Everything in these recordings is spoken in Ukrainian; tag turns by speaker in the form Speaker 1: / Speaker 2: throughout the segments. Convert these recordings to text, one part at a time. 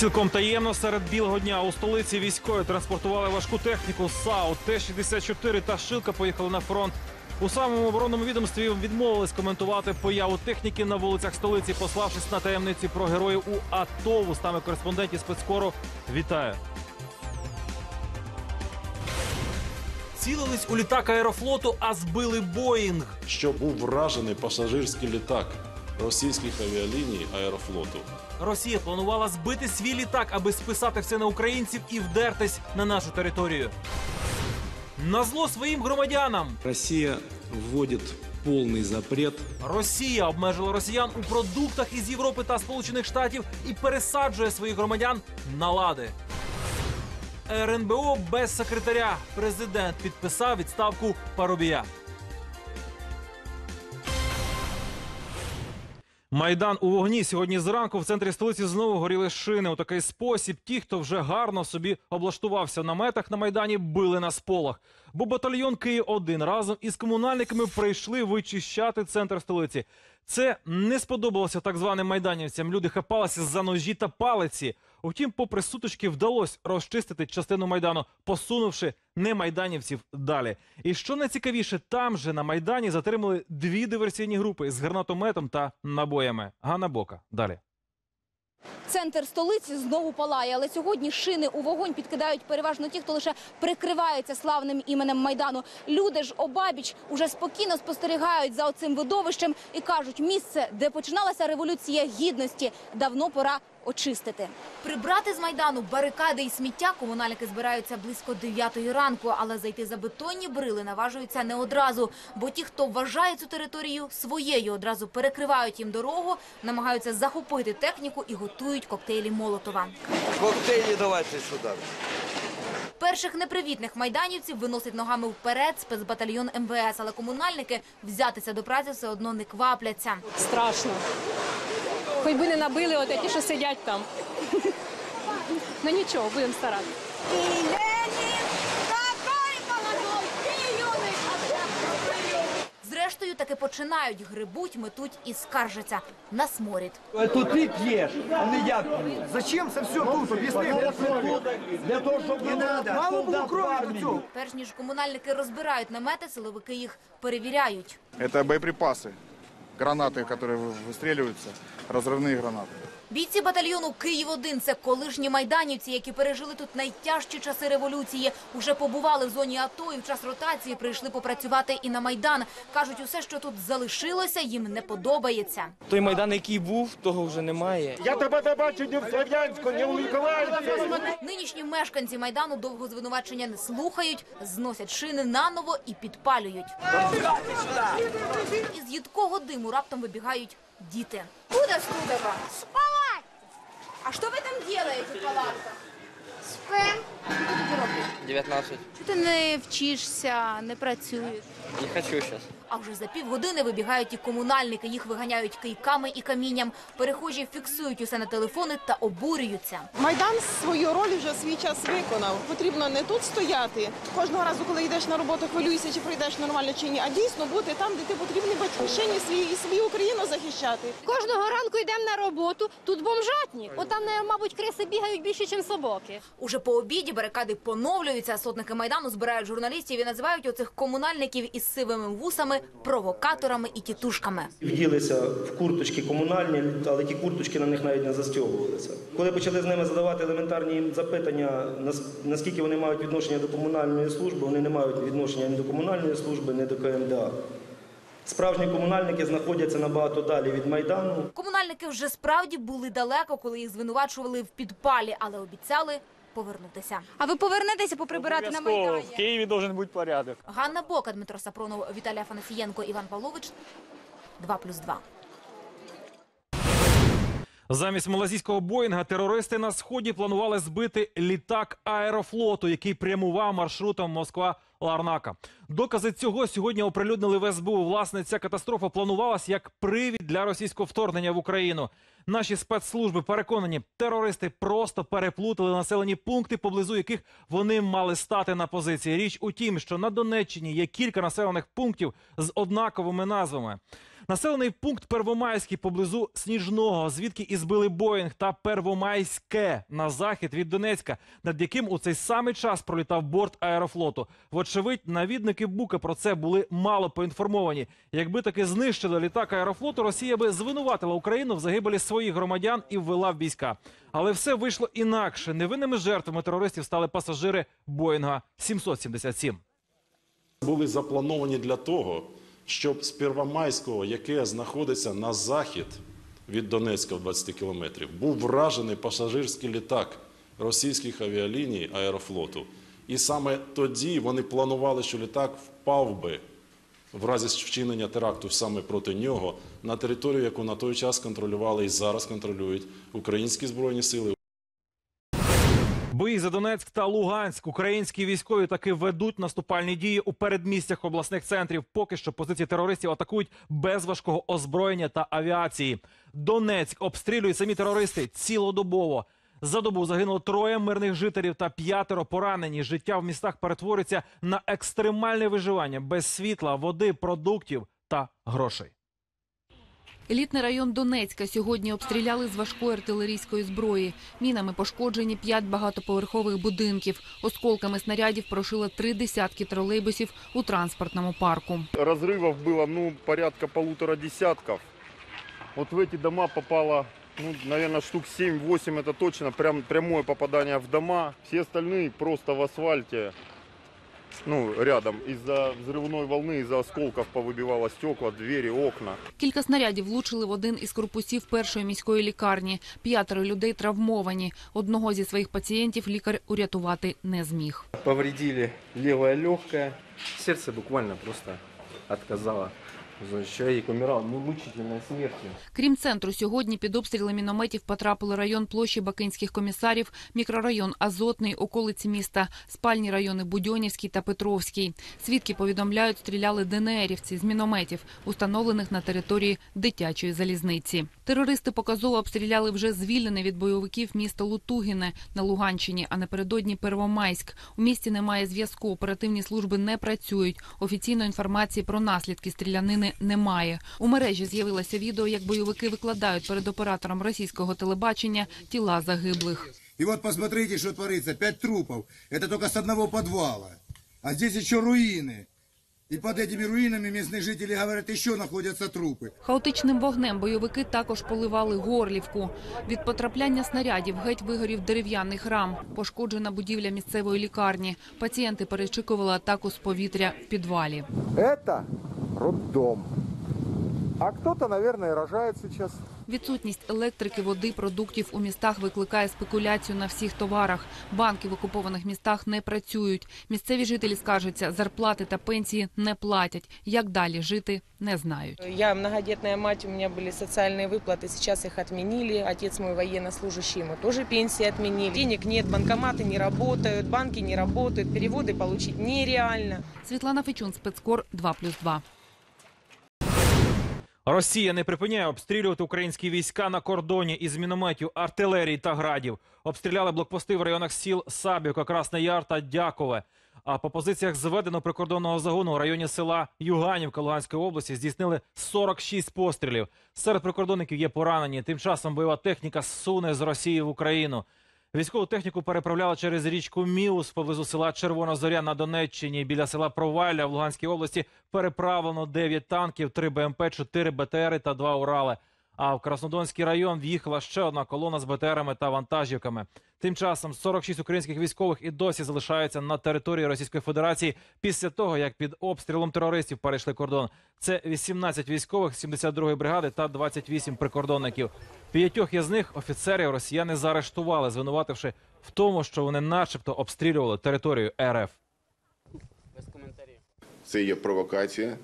Speaker 1: Цілком таємно серед білого дня у столиці військові транспортували важку техніку САУ Т-64 та Шилка поїхали на фронт. У самому оборонному відомстві відмовились коментувати появу техніки на вулицях столиці, пославшись на таємниці про героїв у АТО. Устами кореспондентів спецкору вітаю. Цілились у літак аерофлоту, а збили Боїнг.
Speaker 2: що був вражений пасажирський літак російських авіаліній аерофлоту.
Speaker 1: Росія планувала збити свій літак, аби списати все на українців і вдертись на нашу територію. На зло своїм громадянам
Speaker 3: Россия вводит полный запрет
Speaker 1: Росія обмежила росіян у продуктах із Європи та Сполучених Штатів і пересаджує своїх громадян на лади. РНБО без секретаря. Президент підписав відставку Парубія. Майдан у вогні сьогодні зранку в центрі столиці знову горіли шини. У такий спосіб ті, хто вже гарно собі облаштувався в наметах на майдані, били на сполах. Бо батальйон Київ 1 разом із комунальниками прийшли вичищати центр столиці. Це не сподобалося так званим майданівцям. Люди хапалися за ножі та палиці. Утім, попри сутички, вдалося розчистити частину майдану, посунувши не майданівців далі. І що найцікавіше, там же на майдані затримали дві диверсійні групи з гранатометом та набоями. Ганна Бока. Далі.
Speaker 4: Центр столиці знову палає, але сьогодні шини у вогонь підкидають переважно ті, хто лише прикривається славним іменем майдану. Люди ж обабіч уже спокійно спостерігають за оцим видовищем і кажуть, місце, де починалася революція гідності, давно пора очистити. Прибрати з майдану барикади і сміття комунальники збираються близько 9 ранку, але зайти за бетонні брили наважуються не одразу. Бо ті, хто вважає цю територію своєю, одразу перекривають їм дорогу, намагаються захопити техніку і готують коктейлі Молотова.
Speaker 5: Коктейлі давайте сюди.
Speaker 4: Перших непривітних майданівців виносить ногами вперед спецбатальйон МВС, але комунальники взятися до праці все одно не квапляться.
Speaker 6: страшно. Хоч би не набили от ті, що сидять там. Ну нічого, будемо старатися.
Speaker 4: Зрештою, таки починають грибуть, метуть і скаржаться на сморід.
Speaker 5: То ти п'єш, а не я п'ю.
Speaker 7: Зачем це все тут? Об'ясни.
Speaker 5: Для того, щоб не треба.
Speaker 7: Мало було крові до цього.
Speaker 4: Перш ніж комунальники розбирають намети, силовики їх перевіряють.
Speaker 8: Это боеприпасы, гранаты, которые вы- выстреливаются, разрывные гранаты.
Speaker 4: Бійці батальйону Київ-1 – це колишні майданівці, які пережили тут найтяжчі часи революції. Уже побували в зоні АТО і в час ротації прийшли попрацювати і на майдан. кажуть, усе, що тут залишилося, їм не подобається.
Speaker 9: Той майдан, який був, того вже немає.
Speaker 5: Я тебе не бачу ні в Слов'янську, ні в Миколаївці.
Speaker 4: Нинішні мешканці майдану довго звинувачення не слухають, зносять шини наново і підпалюють. Із їдкого диму раптом вибігають діти. Куда Студова? А що ви там робите в палатках?
Speaker 10: Спим.
Speaker 9: 19.
Speaker 4: Чого ти не вчишся, не працюєш?
Speaker 9: Не хочу сейчас.
Speaker 4: А вже за півгодини вибігають і комунальники. Їх виганяють кийками і камінням. Перехожі фіксують усе на телефони та обурюються.
Speaker 6: Майдан свою роль вже свій час виконав. Потрібно не тут стояти. Кожного разу, коли йдеш на роботу, хвилюєшся, чи прийдеш нормально чи ні, а дійсно бути там, де ти потрібний батьківщині свій і свою Україну захищати.
Speaker 10: Кожного ранку йдемо на роботу. Тут бомжатні. От там, не, мабуть, криси бігають більше, ніж собаки.
Speaker 4: Уже по обіді барикади поновлюються. Сотники майдану збирають журналістів і називають оцих комунальників із сивими вусами провокаторами і тітушками.
Speaker 11: Вділися в курточки комунальні, але ті курточки на них навіть не застягувалися. Коли почали з ними задавати елементарні запитання, наскільки вони мають відношення до комунальної служби, вони не мають відношення ні до комунальної служби, ні до КМДА. Справжні комунальники знаходяться набагато далі від Майдану.
Speaker 4: Комунальники вже справді були далеко, коли їх звинувачували в підпалі, але обіцяли повернутися. А ви повернетеся поприбирати на майдані?
Speaker 9: В Києві должен бути порядок.
Speaker 4: Ганна Бока, Дмитро Сапронов, Віталій Афанасієнко, Іван Павлович. 2 плюс 2.
Speaker 1: Замість малазійського Боїнга терористи на сході планували збити літак аерофлоту, який прямував маршрутом Москва-Ларнака. Докази цього сьогодні оприлюднили в СБУ. Власне, ця катастрофа планувалась як привід для російського вторгнення в Україну. Наші спецслужби переконані, терористи просто переплутали населені пункти, поблизу яких вони мали стати на позиції. Річ у тім, що на Донеччині є кілька населених пунктів з однаковими назвами. Населений пункт Первомайський поблизу Сніжного, звідки і збили Боїнг та Первомайське на захід від Донецька, над яким у цей самий час пролітав борт аерофлоту. Вочевидь, навідники Бука про це були мало поінформовані. Якби таки знищили літак аерофлоту, Росія би звинуватила Україну в загибелі своїх громадян і ввела в війська. Але все вийшло інакше. Невинними жертвами терористів стали пасажири Боїнга 777.
Speaker 2: Були заплановані для того, щоб з Первомайського, яке знаходиться на захід від Донецька в 20 кілометрів, був вражений пасажирський літак російських авіаліній аерофлоту. І саме тоді вони планували, що літак впав би в разі вчинення теракту саме проти нього на територію, яку на той час контролювали і зараз контролюють українські збройні сили.
Speaker 1: Бої за Донецьк та Луганськ. Українські військові таки ведуть наступальні дії у передмістях обласних центрів. Поки що позиції терористів атакують без важкого озброєння та авіації. Донецьк обстрілюють самі терористи цілодобово. За добу загинуло троє мирних жителів та п'ятеро поранені. Життя в містах перетворюється на екстремальне виживання без світла, води, продуктів та грошей.
Speaker 12: Елітний район Донецька сьогодні обстріляли з важкої артилерійської зброї. Мінами пошкоджені п'ять багатоповерхових будинків. Осколками снарядів прошило три десятки тролейбусів у транспортному парку.
Speaker 8: Разрывов было, ну, порядка полутора десятков. Вот в эти дома попало, ну, наверное, штук 7-8 это точно, прям прямое попадание в дома. Все остальные просто в асфальте, ну, рядом. Из-за взрывной волны, из-за осколков повыбивало стекла, двери, окна.
Speaker 12: Кілька снарядів влучили в один із корпусів першої міської лікарні. П'ятеро людей травмовані. Одного зі своїх пацієнтів лікар урятувати не зміг.
Speaker 9: Повредили левое легкое. Сердце буквально просто отказало. Значит, Человек умирал ну, мучительной смертью.
Speaker 12: Крім центру, сьогодні під обстріли мінометів потрапили район площі Бакинських комісарів, мікрорайон Азотний, околиці міста, спальні райони Будьонівський та Петровський. Свідки повідомляють, стріляли ДНРівці з мінометів, установлених на території дитячої залізниці. Терористи показово обстріляли вже звільнене від бойовиків місто Лутугіне на Луганщині, а напередодні Первомайськ. У місті немає зв'язку, оперативні служби не працюють. Офіційної інформації про наслідки стрілянини немає. У мережі з'явилося відео, як бойовики викладають перед оператором російського телебачення тіла загиблих.
Speaker 7: И вот посмотрите, что творится. Пять трупов. Это только с одного подвала. А здесь еще руины. И под этими руинами местные жители говорят, еще находятся трупы.
Speaker 12: Хаотичним вогнем бойовики також поливали Горлівку. Від потрапляння снарядів геть вигорів дерев'яний храм, пошкоджена будівля місцевої лікарні. Пацієнти перечікували атаку з повітря в підвалі.
Speaker 8: Это роддом. А кто-то, наверное, рожает сейчас.
Speaker 12: Відсутність електрики, води, продуктів у містах викликає спекуляцію на всіх товарах. Банки в окупованих містах не працюють. Місцеві жителі скаржаться, зарплати та пенсії не платять. Як далі жити, не знають.
Speaker 6: Я многодетная мать, у меня были социальные выплаты, сейчас их отменили. Отец мой военнослужащий, ему тоже пенсии отменили. Денег нет, банкоматы не работают, банки не работают, переводы получить нереально.
Speaker 12: Світлана Фечун, спецкор 2+,2.
Speaker 1: Росія не припиняє обстрілювати українські війська на кордоні із мінометів, артилерії та градів. Обстріляли блокпости в районах сіл Сабівка, Красний Яр та Дякове. А по позиціях зведеного прикордонного загону у районі села Юганівка Луганської області здійснили 46 пострілів. Серед прикордонників є поранені. Тим часом бойова техніка суне з Росії в Україну. Військову техніку переправляли через річку Міус поблизу села Червона Зоря на Донеччині. Біля села Провалля в Луганській області переправлено 9 танків, 3 БМП, 4 БТРи та 2 Урали. А в Краснодонський район в'їхала ще одна колона з БТРами та вантажівками. Тим часом 46 українських військових і досі залишаються на території Російської Федерації після того, як під обстрілом терористів перейшли кордон. Це 18 військових 72-ї бригади та 28 прикордонників. П'ятьох із них офіцерів росіяни заарештували, звинувативши в тому, що вони, начебто, обстрілювали територію РФ.
Speaker 8: Це є провокація,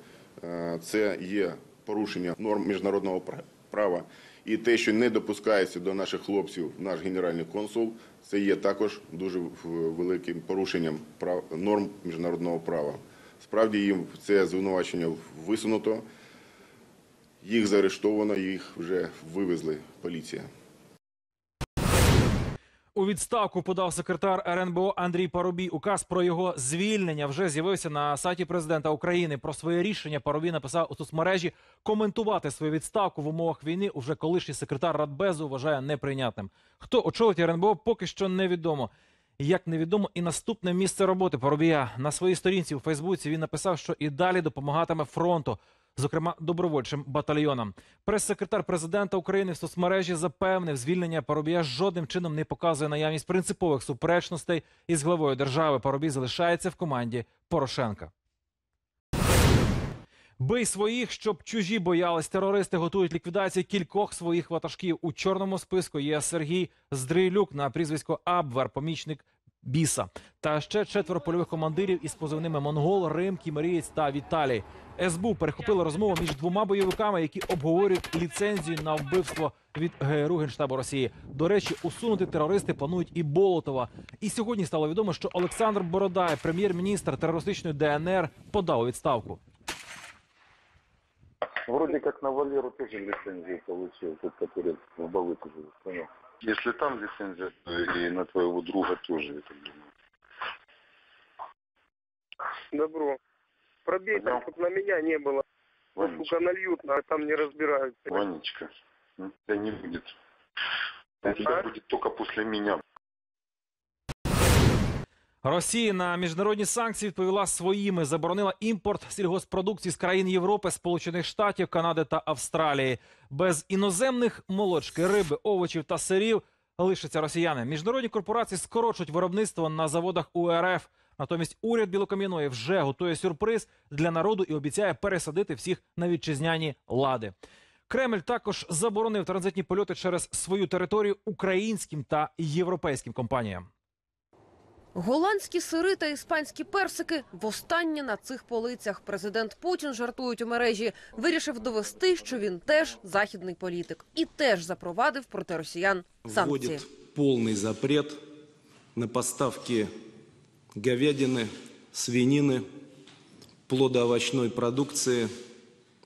Speaker 8: е, це є порушення норм міжнародного пра- права. І те, що не допускається до наших хлопців наш генеральний консул, це є також дуже великим порушенням прав норм міжнародного права. Справді їм це звинувачення висунуто, їх заарештовано, їх вже вивезли поліція.
Speaker 1: У відставку подав секретар РНБО Андрій Парубій. Указ про його звільнення вже з'явився на сайті президента України. Про своє рішення Парубій написав у соцмережі. Коментувати свою відставку в умовах війни уже колишній секретар Радбезу вважає неприйнятним. Хто очолить РНБО, поки що невідомо. Як невідомо, і наступне місце роботи Парубія на своїй сторінці у Фейсбуці він написав, що і далі допомагатиме фронту, зокрема добровольчим батальйонам. Прес-секретар президента України в соцмережі запевнив, звільнення Парубія жодним чином не показує наявність принципових суперечностей із главою держави. Парубій залишається в команді Порошенка. Бий своїх, щоб чужі боялись. Терористи готують ліквідацію кількох своїх ватажків. У чорному списку є Сергій Здрилюк на прізвисько Абвер, помічник Біса. Та ще четверо польових командирів із позивними Монгол, Рим, Кімерієць та Віталій. СБУ перехопила розмову між двома бойовиками, які обговорюють ліцензію на вбивство від ГРУ Генштабу Росії. До речі, усунути терористи планують і Болотова. І сьогодні стало відомо, що Олександр Бородай, прем'єр-міністр терористичної ДНР, подав відставку.
Speaker 13: Вроде как на Валеру тоже лицензию получил, тот, который в понял? Если там лицензия, то и на твоего друга тоже, я так думаю.
Speaker 14: Добро. Пробей там, чтобы на меня не было. Сука, нальют, а там не разбираются.
Speaker 13: Ванечка, м, тебя не будет. У тебя будет только после меня.
Speaker 1: Росія на міжнародні санкції відповіла своїми, заборонила імпорт сільгоспродукції з країн Європи, Сполучених Штатів, Канади та Австралії. Без іноземних молочки, риби, овочів та сирів лишаться росіяни. Міжнародні корпорації скорочують виробництво на заводах УРФ. Натомість уряд Білокам'яної вже готує сюрприз для народу і обіцяє пересадити всіх на вітчизняні лади. Кремль також заборонив транзитні польоти через свою територію українським та європейським компаніям.
Speaker 15: Голландські сири та іспанські персики востаннє на цих полицях. Президент Путін жартують у мережі. Вирішив довести, що він теж західний політик і теж запровадив проти росіян санкції.
Speaker 3: Вводит полный запрет на поставки говядины, свинины, плодоовощной продукции,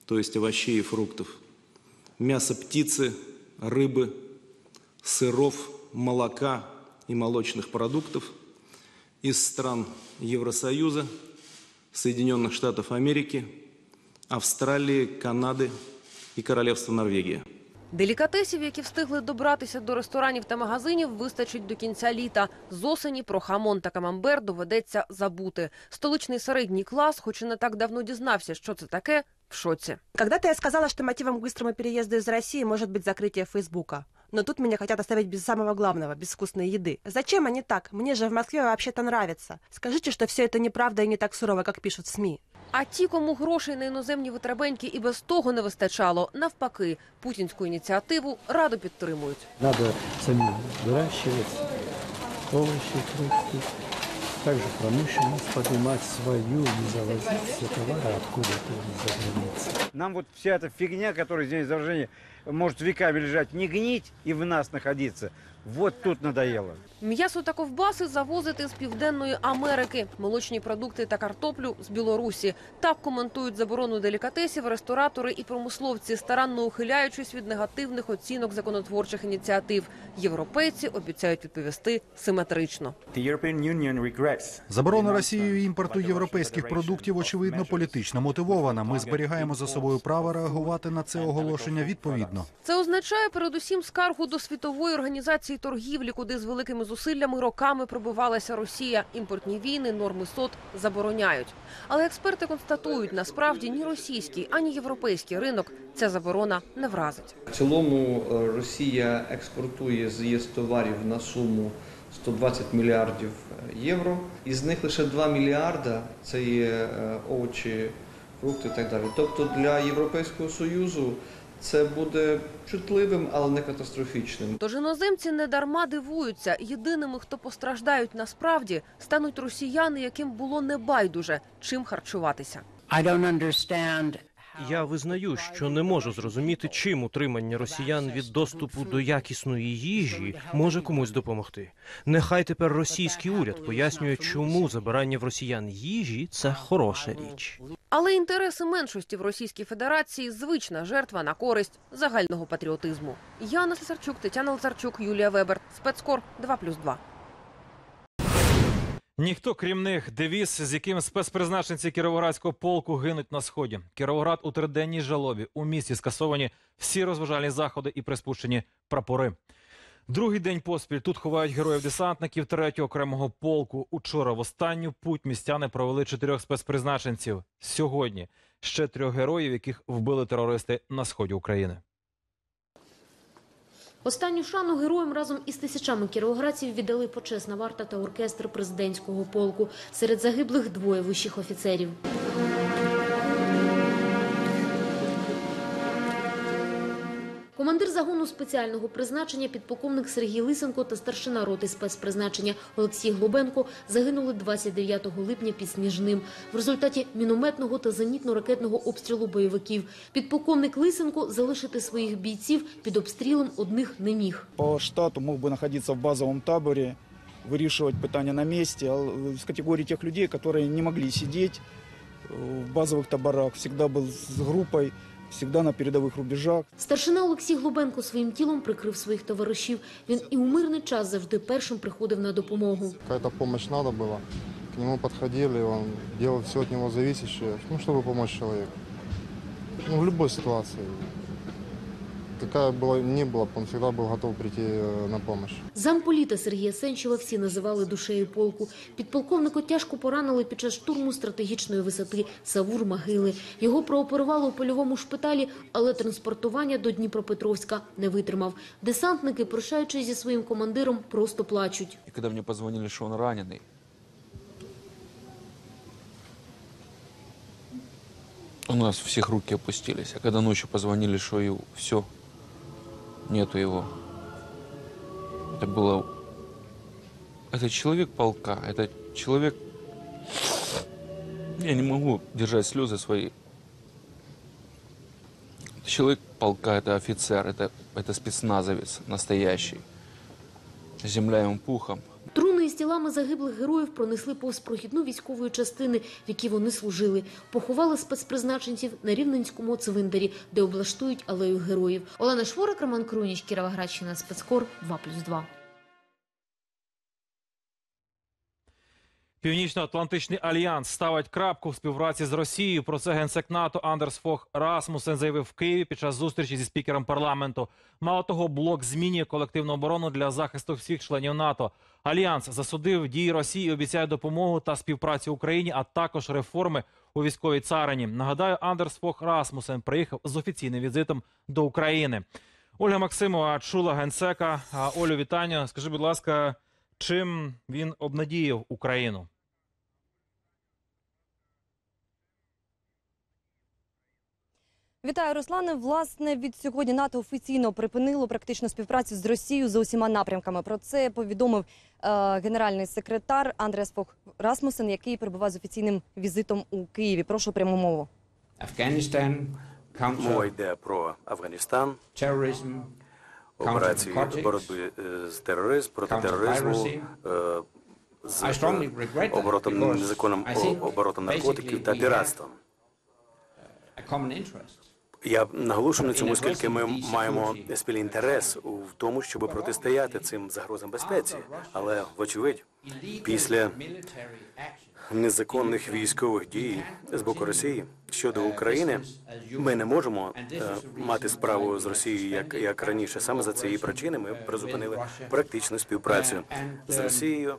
Speaker 3: то есть овощей и фруктов, мяса птицы, рыбы, сыров, молока и молочных продуктов из стран Евросоюза, Соединенных Штатов Америки, Австралии, Канады и Королевства Норвегия.
Speaker 15: Делікатесів, які встигли добратися до ресторанів та магазинів, вистачить до кінця літа. З осені про хамон та камамбер доведеться забути. Столичний середній клас, хоч і не так давно дізнався, що це таке, в шоці.
Speaker 16: Когда-то я сказала, что мотивом к быстрому переезду из России может быть закрытие Фейсбука. Но тут меня хотят оставить без самого главного, без вкусной еды. Зачем они так? Мне же в Москве вообще-то нравится. Скажите, что все это неправда и не так сурово, как пишут СМИ.
Speaker 15: А ті, кому грошей на іноземні витребеньки і без того не вистачало, навпаки, путінську ініціативу радо підтримують.
Speaker 17: Надо самим выращивать овощи, фрукты. Также промышленность поднимать свою, не завозить все товары откуда-то из-за границы.
Speaker 18: Нам вот вся эта фигня, которая здесь заражение, может веками лежать, не гнить и в нас находиться. Вот тут надоело.
Speaker 15: М'ясо та ковбаси завозити з південної Америки, молочні продукти та картоплю з Білорусі. Так коментують заборону делікатесів ресторатори і промисловці, старанно ухиляючись від негативних оцінок законотворчих ініціатив. Європейці обіцяють відповісти симетрично.
Speaker 19: Заборона Росією імпорту європейських продуктів очевидно політично мотивована. Ми зберігаємо за собою право реагувати на це оголошення відповідно.
Speaker 15: Це означає передусім скаргу до світової організації торгівлі, куди з великими зусиллями роками пробивалася Росія. Імпортні війни, норми СОТ забороняють. Але експерти констатують, насправді ні російський, ані європейський ринок ця заборона не вразить.
Speaker 20: В цілому е, Росія експортує з ЄС товарів на суму 120 мільярдів е, євро. Із них лише 2 мільярда це є е, овочі, фрукти і так далі. Тобто для Європейського Союзу це буде чутливим, але не катастрофічним.
Speaker 15: Тож іноземці не дарма дивуються. Єдиними, хто постраждають насправді, стануть росіяни, яким було небайдуже чим харчуватися.
Speaker 21: Я визнаю, що не можу зрозуміти, чим утримання росіян від доступу до якісної їжі може комусь допомогти. Нехай тепер російський уряд пояснює, чому забирання в росіян їжі це хороша річ.
Speaker 15: Але інтереси меншості в Російській Федерації звична жертва на користь загального патріотизму. Яна Слесарчук, Тетяна Лазарчук, Юлія Вебер. Спецкор 2+,2.
Speaker 1: Ніхто, крім них, девіз, з яким спецпризначенці Кіровоградського полку гинуть на сході. Кіровоград у триденній жалобі. У місті скасовані всі розважальні заходи і приспущені прапори. Другий день поспіль тут ховають героїв-десантників третього окремого полку. Учора в останню путь містяни провели чотирьох спецпризначенців. Сьогодні ще трьох героїв, яких вбили терористи на сході України.
Speaker 22: Останню шану героям разом із тисячами кіровоградців віддали почесна варта та оркестр президентського полку. Серед загиблих двоє вищих офіцерів. Командир загону спеціального призначення, підполковник Сергій Лисенко та старшина роти спецпризначення Олексій Глобенко загинули 29 липня під Сніжним в результаті мінометного та зенітно-ракетного обстрілу бойовиків. Підполковник Лисенко залишити своїх бійців під обстрілом одних не міг.
Speaker 23: По штату мог бы находиться в базовом таборе, вирішувати питання на місці, а з категорії тих людей, які не могли сидіти в базових таборах, завжди був з групою, завжди на передових рубежах.
Speaker 22: Старшина Олексій Глубенко своїм тілом прикрив своїх товаришів. Він і у мирний час завжди першим приходив на допомогу.
Speaker 24: Якась допомога треба була. было. К нему подходили, он делал все від нього зависящее, ну, щоб допомогти чоловіку. Ну, в любой ситуации Какая была, ни была, он всегда был готов прийти э, на помощь.
Speaker 22: Замполіта Сергія Сенчева всі називали душею полку. Підполковнику тяжко поранили під час штурму стратегічної висоти Савур Могили. Його прооперували у польовому шпиталі, але транспортування до Дніпропетровська не витримав. Десантники, прощаючись зі своїм командиром, просто плачуть.
Speaker 25: И когда мне позвонили, что он раненый, у нас всех руки опустились. А когда ночью позвонили, что и все, нету его. Это было... Это человек полка, это человек... Я не могу держать слезы свои. Человек полка, это офицер, это, это спецназовец настоящий. Земля ему пухом.
Speaker 22: Тілами загиблих героїв пронесли повз прохідну військової частини, в якій вони служили. Поховали спецпризначенців на Рівненському цвинтарі, де облаштують алею героїв. Олена Шворик, Роман Круніч, Кіровоградщина, спецкор 2+,2.
Speaker 1: Північно-Атлантичний альянс ставить крапку в співпраці з Росією. Про це генсек НАТО Андерс Фох Расмусен заявив в Києві під час зустрічі зі спікером парламенту. Мало того, блок змінює колективну оборону для захисту всіх членів НАТО. Альянс засудив дії Росії, обіцяє допомогу та співпрацю Україні, а також реформи у військовій царині. Нагадаю, Андерс Фох Расмусен приїхав з офіційним візитом до України. Ольга Максимова чула генсека. Олю, вітання. Скажи, будь ласка, чим він обнадіяв Україну?
Speaker 26: Вітаю, Руслане. Власне, від сьогодні НАТО офіційно припинило практичну співпрацю з Росією за усіма напрямками. Про це повідомив е, генеральний секретар Андреас Фох Расмусен, який перебуває з офіційним візитом у Києві. Прошу пряму мову.
Speaker 27: Мова йде про Афганістан, операції боротьби е, з тероризмом, проти тероризму, е, з оборотом незаконним оборотом наркотиків та піратством. Я наголошую на цьому, оскільки ми маємо спільний інтерес у тому, щоб протистояти цим загрозам безпеці. Але, вочевидь, після незаконних військових дій з боку Росії щодо України, ми не можемо е, мати справу з Росією як, як раніше. Саме за цієї причини ми призупинили практичну співпрацю з Росією.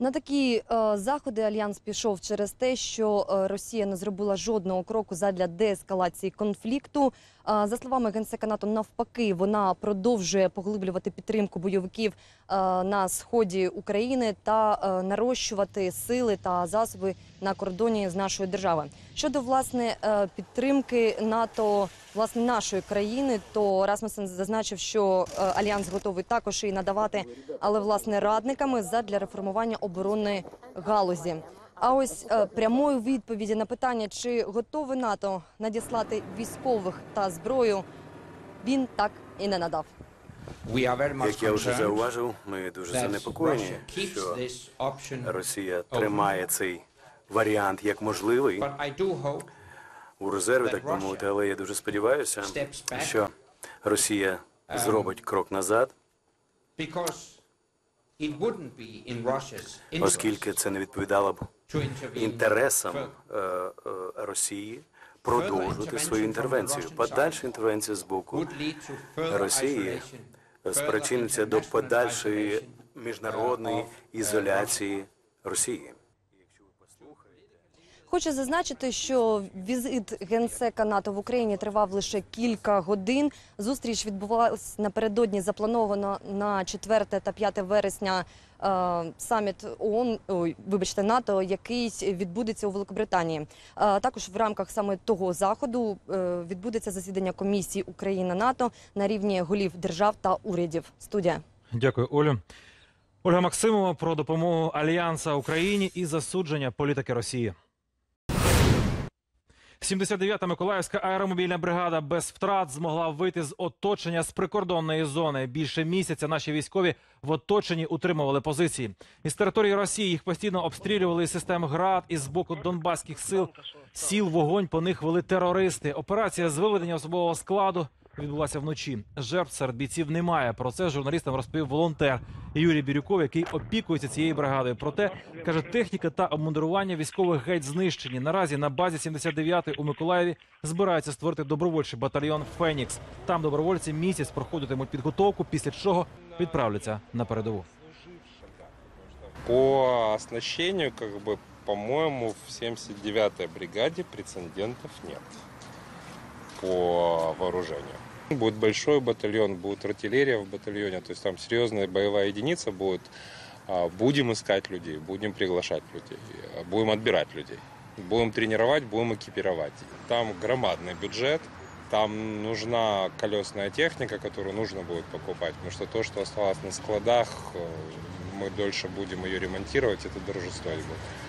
Speaker 26: На такі е, заходи альянс пішов через те, що е, Росія не зробила жодного кроку задля деескалації конфлікту. Е, за словами генсека НАТО, навпаки, вона продовжує поглиблювати підтримку бойовиків е, на сході України та е, нарощувати сили та засоби на кордоні з нашою державою. Щодо власне е, підтримки НАТО власне нашої країни, то Расмусен зазначив, що е, альянс готовий також і надавати, але власне радниками задля реформування оборонної галузі. А ось е, прямої відповіді на питання, чи готове НАТО надіслати військових та зброю, він так і не надав.
Speaker 27: Як я вже зауважив, ми дуже занепокоєні, що Росія тримає цей варіант як можливий у резерві, так би мовити, але я дуже сподіваюся, що Росія зробить крок назад, оскільки це не відповідало б інтересам е, е, Росії продовжувати свою інтервенцію. Подальша інтервенція з боку Росії спричиниться до подальшої міжнародної ізоляції Росії.
Speaker 26: Хочу зазначити, що візит генсека НАТО в Україні тривав лише кілька годин. Зустріч відбувалась напередодні заплановано на 4 та 5 вересня е, саміт ООН, ой, вибачте, НАТО, який відбудеться у Великобританії. Е, також в рамках саме того заходу е, відбудеться засідання комісії Україна НАТО на рівні голів держав та урядів. Студія.
Speaker 1: Дякую, Олю. Ольга Максимова про допомогу Альянса Україні і засудження політики Росії. 79-та Миколаївська аеромобільна бригада без втрат змогла вийти з оточення з прикордонної зони. Більше місяця наші військові в оточенні утримували позиції. Із території Росії їх постійно обстрілювали із систем ГРАД і з боку донбаських сил. Сіл вогонь по них вели терористи. Операція з виведення особового складу відбулася вночі. Жертв серед бійців немає. Про це журналістам розповів волонтер Юрій Бірюков, який опікується цією бригадою. Проте каже, техніка та обмундирування військових геть знищені. Наразі на базі 79-ї у Миколаєві збираються створити добровольчий батальйон Фенікс. Там добровольці місяць проходитимуть підготовку, після чого відправляться на передову.
Speaker 28: По оснащению, как бы, по-моему, в 79-й бригаде прецедентов нет по вооружению. Будет большой батальон, будет артиллерия в батальоне, то есть там серьезная боевая единица будет. А, Будем искать людей, будем приглашать людей, а, будем отбирать людей. Будем тренировать, будем экипировать. Там громадный бюджет, там нужна колесная техника, которую нужно будет покупать, потому что то, что осталось на складах, э, мы дольше будем ее ремонтировать, это дороже стоить будет.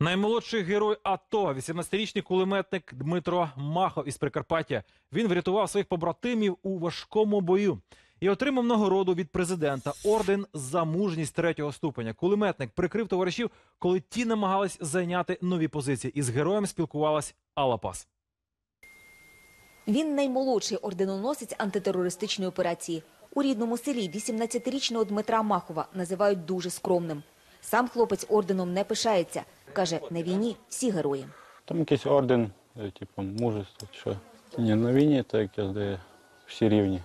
Speaker 1: Наймолодший герой АТО, 18-річний кулеметник Дмитро Махов із Прикарпаття. Він врятував своїх побратимів у важкому бою і отримав нагороду від президента орден за мужність третього ступеня. Кулеметник прикрив товаришів, коли ті намагались зайняти нові позиції. Із героєм спілкувалась Алла Пас.
Speaker 29: Він наймолодший орденоносець антитерористичної операції. У рідному селі 18-річного Дмитра Махова називають дуже скромним. Сам хлопець орденом не пишається. Каже, на війні всі герої.
Speaker 30: Там якийсь орден, е, типу, мужество, що. Ні, на війні так як я здаю, всі рівні.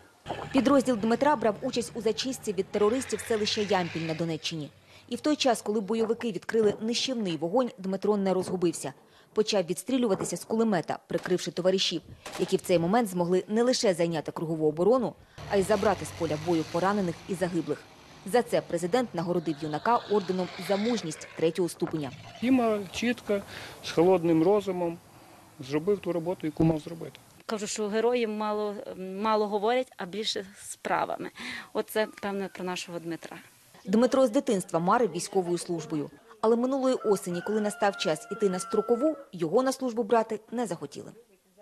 Speaker 29: Підрозділ Дмитра брав участь у зачистці від терористів селища Ямпіль на Донеччині. І в той час, коли бойовики відкрили нищівний вогонь, Дмитро не розгубився. Почав відстрілюватися з кулемета, прикривши товаришів, які в цей момент змогли не лише зайняти кругову оборону, а й забрати з поля бою поранених і загиблих. За це президент нагородив юнака орденом за мужність третього ступеня.
Speaker 31: Діма чітко, з холодним розумом зробив ту роботу, яку мав зробити.
Speaker 32: Кажу, що герої мало, мало говорять, а більше справами. Оце, певне, про нашого Дмитра.
Speaker 29: Дмитро з дитинства марив військовою службою. Але минулої осені, коли настав час іти на строкову, його на службу брати не захотіли.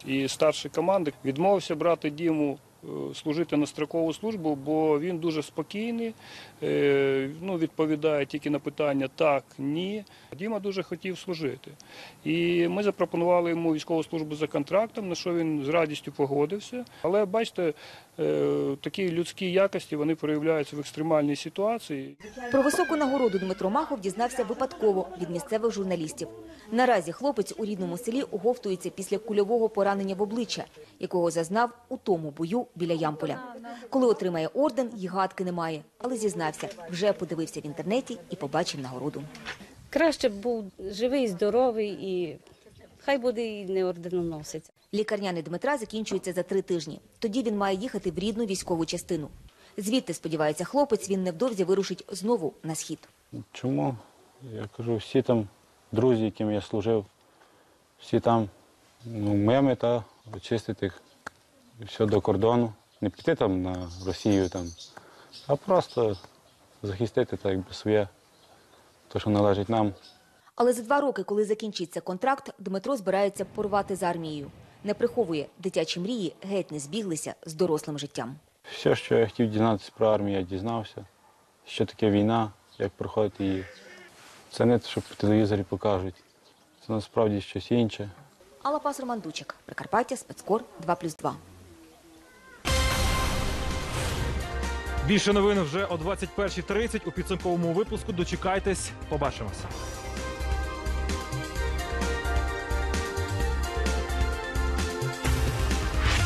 Speaker 31: І старший команди відмовився брати Діму служити на строкову службу, бо він дуже спокійний, е, ну, відповідає тільки на питання так, ні. Діма дуже хотів служити. І ми запропонували йому військову службу за контрактом, на що він з радістю погодився. Але бачите, е, такі людські якості вони проявляються в екстремальній ситуації.
Speaker 29: Про високу нагороду Дмитро Махов дізнався випадково від місцевих журналістів. Наразі хлопець у рідному селі оговтується після кульового поранення в обличчя, якого зазнав у тому бою біля Ямполя. Коли отримає орден, й гадки немає, але зізнався, вже подивився в інтернеті і побачив нагороду.
Speaker 32: Краще б був живий, здоровий і хай буде і не орденоносець.
Speaker 29: Лікарняний Дмитра закінчується за три тижні. Тоді він має їхати в рідну військову частину. Звідти, сподівається хлопець, він невдовзі вирушить знову на схід.
Speaker 30: Чому? Я кажу, всі там друзі, яким я служив, всі там, ну, моя мета очистити їх все до кордону. Не піти там на Росію, там, а просто захистити так якби своє те, що належить нам.
Speaker 29: Але за два роки, коли закінчиться контракт, Дмитро збирається порвати з армією. Не приховує, дитячі мрії геть не збіглися з дорослим життям.
Speaker 30: Все, що я хотів дізнатися про армію, я дізнався. Що таке війна, як проходить її. Це не те, що по телевізорі покажуть. Це насправді щось інше.
Speaker 29: Алла Пас Роман Дучик, Прикарпаття, спецкор 2+,2.
Speaker 1: Більше новин вже о 21.30 у підсумковому випуску. Дочекайтесь. Побачимося.